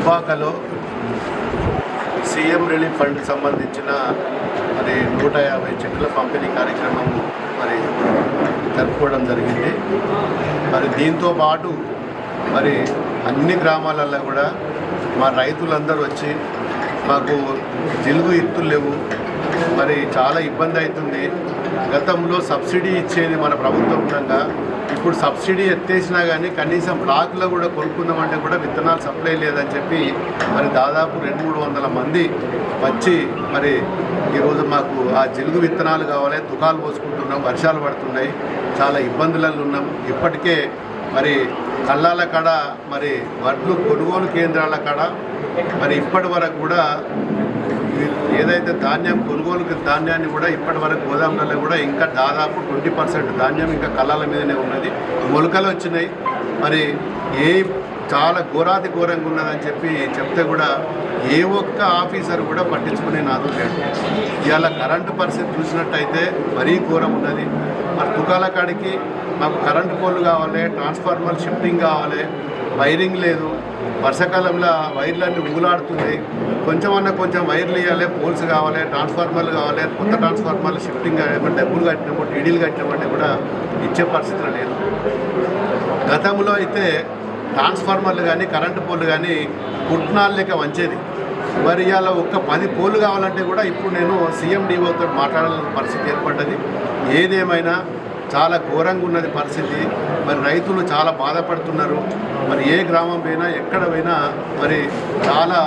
దుబ్బాకలో CM relief ఫండ్కి సంబంధించిన మరి నూట యాభై చెట్ల పంపిణీ కార్యక్రమం మరి జరుపుకోవడం జరిగింది. మరి దీంతో పాటు మరి అన్ని గ్రామాలలో కూడా మా రైతులందరూ వచ్చి మాకు జిలుగు ఎత్తులు లేవు. మరి చాలా ఇబ్బంది అవుతుంది. గతంలో సబ్సిడీ ఇచ్చేది మన ప్రభుత్వం ఉండగా ఇప్పుడు సబ్సిడీ ఎత్తేసినా కానీ కనీసం బ్లాక్లో కూడా కొనుక్కుందామంటే కూడా విత్తనాలు సప్లై లేదని చెప్పి మరి దాదాపు రెండు మూడు వందల మంది వచ్చి మరి ఈరోజు మాకు ఆ జిలుగు విత్తనాలు కావాలి దుకాలు పోసుకుంటున్నాం వర్షాలు పడుతున్నాయి చాలా ఇబ్బందులలో ఉన్నాం. ఇప్పటికే మరి కళ్ళాల కాడ మరి వడ్లు కొనుగోలు కేంద్రాల కాడ మరి ఇప్పటి వరకు కూడా ఏదైతే ధాన్యం కొనుగోలు ధాన్యాన్ని కూడా ఇప్పటి వరకు గోదాములలో కూడా ఇంకా దాదాపు ట్వంటీ పర్సెంట్ ధాన్యం ఇంకా కళ్ళాల మీదనే ఉన్నది. మొలకలు వచ్చినాయి. మరి ఏ చాలా ఘోరాతి ఘోరంగా ఉన్నదని చెప్పి చెప్తే కూడా ఏ ఒక్క ఆఫీసర్ కూడా పట్టించుకునే నాదు లేదు. ఇవాళ కరెంటు పరిస్థితి చూసినట్టయితే మరీ ఘోరం ఉన్నది. మరి దుకాల కాడికి మాకు కరెంటు పోల్లు కావాలి ట్రాన్స్ఫార్మర్ షిఫ్టింగ్ కావాలి వైరింగ్ లేదు. వర్షాకాలంలో వైర్లన్నీ ఊగులాడుతున్నాయి కొంచెం అన్న కొంచెం వైర్లు ఇవ్వాలి పోల్స్ కావాలి ట్రాన్స్ఫార్మర్లు కావాలి కొత్త ట్రాన్స్ఫార్మర్లు షిఫ్టింగ్ ఏమైనా డబ్బులు కట్టినప్పుడు టీడీలు కట్టినప్పుడు కూడా ఇచ్చే పరిస్థితులు లేదు గతంలో అయితే ట్రాన్స్ఫార్మర్లు కానీ కరెంటు పోల్లు కానీ పుట్నాలు లెక్క వంచేది. మరి ఇవాళ ఒక్క పది పోలు కావాలంటే కూడా ఇప్పుడు నేను సీఎం డిఓతో మాట్లాడాలని పరిస్థితి ఏర్పడ్డది. ఏదేమైనా చాలా ఘోరంగా ఉన్నది పరిస్థితి. మరి రైతులు చాలా బాధపడుతున్నారు. మరి ఏ గ్రామం పోయినా ఎక్కడ పోయినా మరి చాలా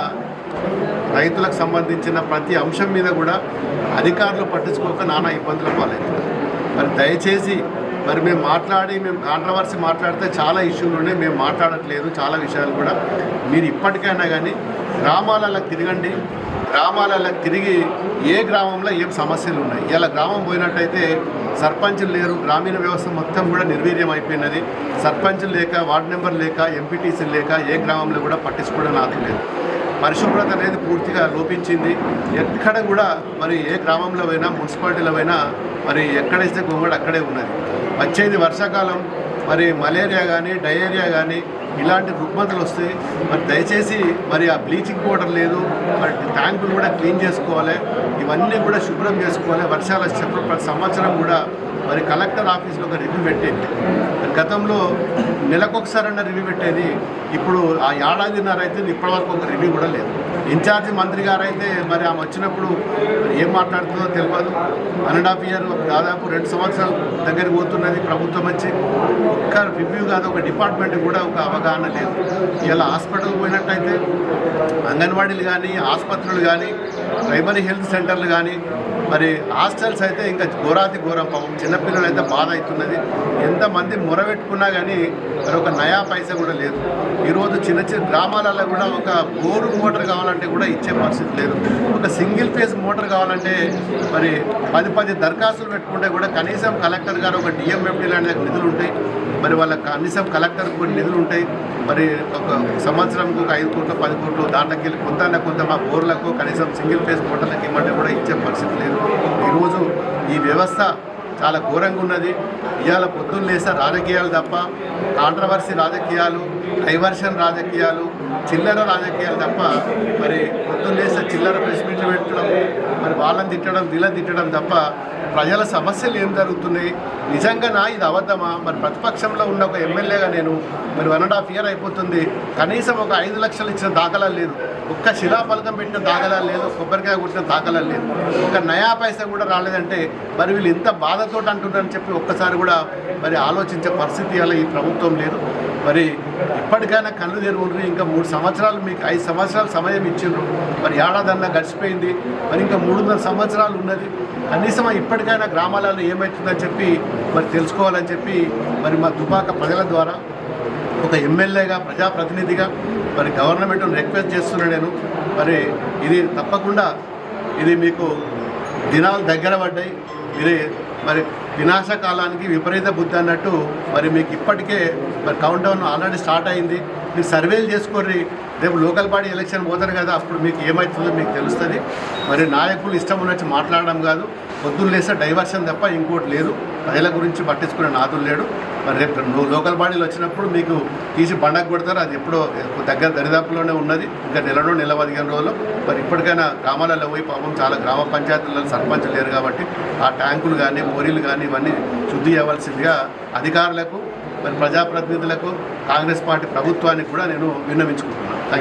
రైతులకు సంబంధించిన ప్రతి అంశం మీద కూడా అధికారులు పట్టించుకోక నానా ఇబ్బందుల పాలవుతున్నారు మరి దయచేసి మరి మేము మాట్లాడి మేము కాంట్రవర్సీ మాట్లాడితే చాలా ఇష్యూలు ఉన్నాయి. మేము మాట్లాడట్లేదు చాలా విషయాలు కూడా. మీరు ఇప్పటికైనా కానీ గ్రామాలలో తిరగండి. గ్రామాలలో తిరిగి ఏ గ్రామంలో ఏం సమస్యలు ఉన్నాయి? ఇలా గ్రామం పోయినట్టయితే సర్పంచులు లేరు గ్రామీణ వ్యవస్థ మొత్తం కూడా నిర్వీర్యం అయిపోయినది సర్పంచులు లేక వార్డు నెంబర్ లేక ఎంపీటీసీలు లేక ఏ గ్రామంలో కూడా పట్టించుకోవడం నాకు లేదు. పరిశుభ్రత అనేది పూర్తిగా లోపించింది. ఎక్కడ కూడా మరి ఏ గ్రామంలో అయినా మున్సిపాలిటీలో అయినా మరి ఎక్కడైతే గొంగడు అక్కడే ఉన్నది. వచ్చేది వర్షాకాలం మరి మలేరియా కానీ డయేరియా కానీ ఇలాంటి రుగ్మతలు వస్తాయి మరి దయచేసి మరి ఆ బ్లీచింగ్ పౌడర్ లేదు మరి ట్యాంకులు కూడా క్లీన్ చేసుకోవాలి ఇవన్నీ కూడా శుభ్రం చేసుకోవాలి వర్షాలు వచ్చినప్పుడు సంవత్సరం కూడా మరి కలెక్టర్ ఆఫీస్లో ఒక రివ్యూ పెట్టేది. గతంలో నెలకొకసారన్న రివ్యూ పెట్టేది ఇప్పుడు ఆ ఏడాదిన్నర అయితే ఇప్పటివరకు ఒక రివ్యూ కూడా లేదు. ఇన్ఛార్జి మంత్రి గారు అయితే మరి ఆమె వచ్చినప్పుడు ఏం మాట్లాడుతుందో తెలియదు వన్ అండ్ హాఫ్ ఇయర్ దాదాపు రెండు సంవత్సరాల దగ్గరికి పోతున్నది ప్రభుత్వం వచ్చి. ఒక్క రివ్యూ కాదు ఒక డిపార్ట్మెంట్ కూడా ఒక అవగాహన లేదు. ఇలా హాస్పిటల్ పోయినట్టయితే అంగన్వాడీలు కానీ ఆసుపత్రులు కానీ ప్రైమరీ హెల్త్ సెంటర్లు కానీ మరి హాస్టల్స్ అయితే ఇంకా ఘోరాతి ఘోరం పాపం. చిన్నపిల్లలు అయితే బాధ అవుతున్నది. ఎంతమంది మొరబెట్టుకున్నా కానీ మరి ఒక నయా పైసా కూడా లేదు. ఈరోజు చిన్న చిన్న గ్రామాలలో కూడా ఒక బోరు మోటార్ కావాలంటే కూడా ఇచ్చే పరిస్థితి లేదు. ఒక సింగిల్ ఫేజ్ మోటార్ కావాలంటే మరి పది పది దరఖాస్తులు పెట్టుకుంటే కూడా కనీసం కలెక్టర్ గారు ఒక డిఎంఎఫ్డి లాంటి నిధులు ఉంటాయి. మరి వాళ్ళ కనీసం కలెక్టర్ కొన్ని నిధులు ఉంటాయి. మరి ఒక సంవత్సరంకు ఒక ఐదు కోట్లు పది కోట్లు దాంట్లోకి వెళ్ళి కొంత కొంత మా బోర్లకు కనీసం సింగిల్ ఫేజ్ మోటార్లకు ఇవ్వమంటే కూడా ఇచ్చే పరిస్థితి లేదు. ఈరోజు ఈ వ్యవస్థ చాలా ఘోరంగా ఉన్నది. ఇవాళ పొద్దున్న లేసా రాజకీయాలు తప్ప కాంట్రవర్సీ రాజకీయాలు డైవర్షన్ రాజకీయాలు చిల్లర రాజకీయాలు తప్ప మరి పొద్దున్న చిల్లర ప్రెస్ మీట్లు పెట్టడం మరి వాళ్ళని తిట్టడం వీళ్ళని తిట్టడం తప్ప ప్రజల సమస్యలు ఏం జరుగుతున్నాయి? నిజంగా నా ఇది అబద్ధమా? మరి ప్రతిపక్షంలో ఉన్న ఒక ఎమ్మెల్యేగా నేను మరి వన్ అండ్ హాఫ్ ఇయర్ అయిపోతుంది. కనీసం ఒక ఐదు లక్షలు ఇచ్చిన దాఖలా లేదు. ఒక్క శిలాఫలకం పెట్టిన దాఖలా లేదు. కొబ్బరికాయ కొట్టిన దాఖలా లేదు. ఒక నయా పైసా కూడా రాలేదంటే మరి వీళ్ళు ఇంత బాధతో అంటున్నారని చెప్పి ఒక్కసారి కూడా మరి ఆలోచించే పరిస్థితి అలా ఈ ప్రభుత్వం లేదు. మరి ఇప్పటికైనా కళ్ళు తెరువుండ్రు. ఇంకా మూడు సంవత్సరాలు మీకు ఐదు సంవత్సరాలు సమయం ఇచ్చిండ్రు. మరి ఏడాదన్నా గడిచిపోయింది. మరి ఇంకా మూడున్నర సంవత్సరాలు ఉన్నది. కనీసం ఇప్పటికైనా గ్రామాలలో ఏమవుతుందని చెప్పి మరి తెలుసుకోవాలని చెప్పి మరి మా దుబాక ప్రజల ద్వారా ఒక ఎమ్మెల్యేగా ప్రజాప్రతినిధిగా మరి గవర్నమెంట్ రిక్వెస్ట్ చేస్తున్నా నేను. మరి ఇది తప్పకుండా ఇది మీకు దినాలు దగ్గర పడ్డాయి. ఇది మరి వినాశకాలానికి విపరీత బుద్ధి అన్నట్టు మరి మీకు ఇప్పటికే మరి కౌంట్ డౌన్ ఆల్రెడీ స్టార్ట్ అయింది. మీరు సర్వేలు చేసుకోర్రి. రేపు లోకల్ బాడీ ఎలక్షన్ పోతారు కదా అప్పుడు మీకు ఏమవుతుందో మీకు తెలుస్తుంది. మరి నాయకులు ఇష్టం ఉన్నట్టు మాట్లాడడం కాదు. పొద్దున్న లేస్తే డైవర్షన్ తప్ప ఇంకోటి లేదు. ప్రజల గురించి పట్టించుకునే నాదులు లేడు. మరి రేపు నువ్వు లోకల్ బాడీలు వచ్చినప్పుడు మీకు తీసి పండగ కొడతారు. అది ఎప్పుడో దగ్గర దరిదాపులోనే ఉన్నది. ఇంకా నెలలో నెల పదిహేను రోజులు. మరి ఇప్పటికైనా గ్రామాలలో పోయి పాపం చాలా గ్రామ పంచాయతీలలో సర్పంచ్ లేరు కాబట్టి ఆ ట్యాంకులు కానీ మోరీలు కానీ ఇవన్నీ శుద్ధి చేయవలసిందిగా అధికారులకు మరి ప్రజాప్రతినిధులకు కాంగ్రెస్ పార్టీ ప్రభుత్వానికి కూడా నేను విన్నవించుకుంటున్నాను.